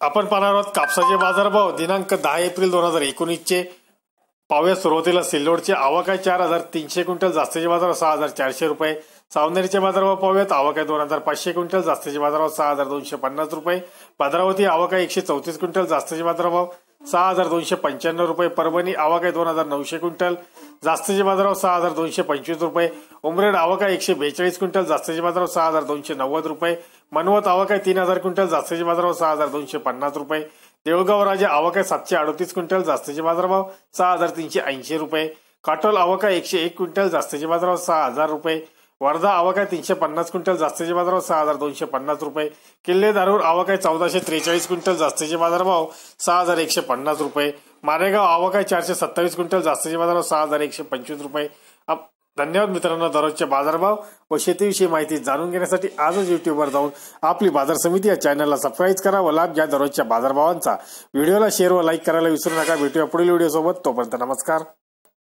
आपण पाहणार आहोत कापसाचे बाजारभाव दिनांक दहा एप्रिल दोन हजार एकोणीसचे. पाव्या सुरुवातीला सिल्लोडचे आवक आहे चार हजार तीनशे क्विंटल जास्तीचे बाजार सहा हजार चारशे रुपये. सावनेरीचे बाजारभाव पाहूयात आवक आहे दोन हजार पाचशे क्विंटल जास्तीचे बाजारभाव सहा हजार दोनशे पन्नास रुपये. भद्रावती आवक आहे एकशे चौतीस क्विंटल जास्तीचे बाजारभाव सहा हजार दोनशे पंच्याण्णव रुपये परभणी आवक आहे दोन हजार नऊशे क्विंटल. जास्तीचे बाजारावर सहा हजार दोनशे पंचवीस रुपये. उमरेड आवक आहे एकशे बेचाळीस क्विंटल जास्तीचे बाजारावर सहा हजार दोनशे नव्वद रुपये. मनवत आवक आहे तीन हजार क्विंटल जास्तीचे बाजारावर सहा हजार दोनशे पन्नास रुपये. देऊळगाव राजे आवक आहे सातशे अडतीस क्विंटल जास्तीचे बाजारभाव सहा हजार तीनशे ऐंशी रुपये. काटोल आवक आहे एकशे एक क्विंटल जास्तीचे बाजारावर सहा हजार रुपये. वर्धा आवक आहे तीनशे पन्नास क्विंटल जास्तीचे बाजारभाव सहा हजार दोनशे पन्नास रुपये. किल्ले दारूर आवक आहे चौदाशे त्रेचाळीस क्विंटल जास्तीचे बाजारभाव सहा हजार एकशे पन्नास रुपये. मारेगाव आवक आहे चारशे सत्तावीस क्विंटल जास्तीचे बाजारभाव सहा हजार एकशे पंचवीस रुपये. अप- धन्यवाद मित्रांनो दररोजचे बाजारभाव व शेतीविषयी माहिती जाणून घेण्यासाठी आजच युट्यूबवर जाऊन आपली बाजार समिती या चॅनलला सबस्क्राईब करा व लाभ घ्या दररोजच्या बाजारभावांचा. व्हिडिओला शेअर व लाईक करायला विसरू नका. भेटूया पुढील व्हिडिओ सोबत. तोपर्यंत नमस्कार.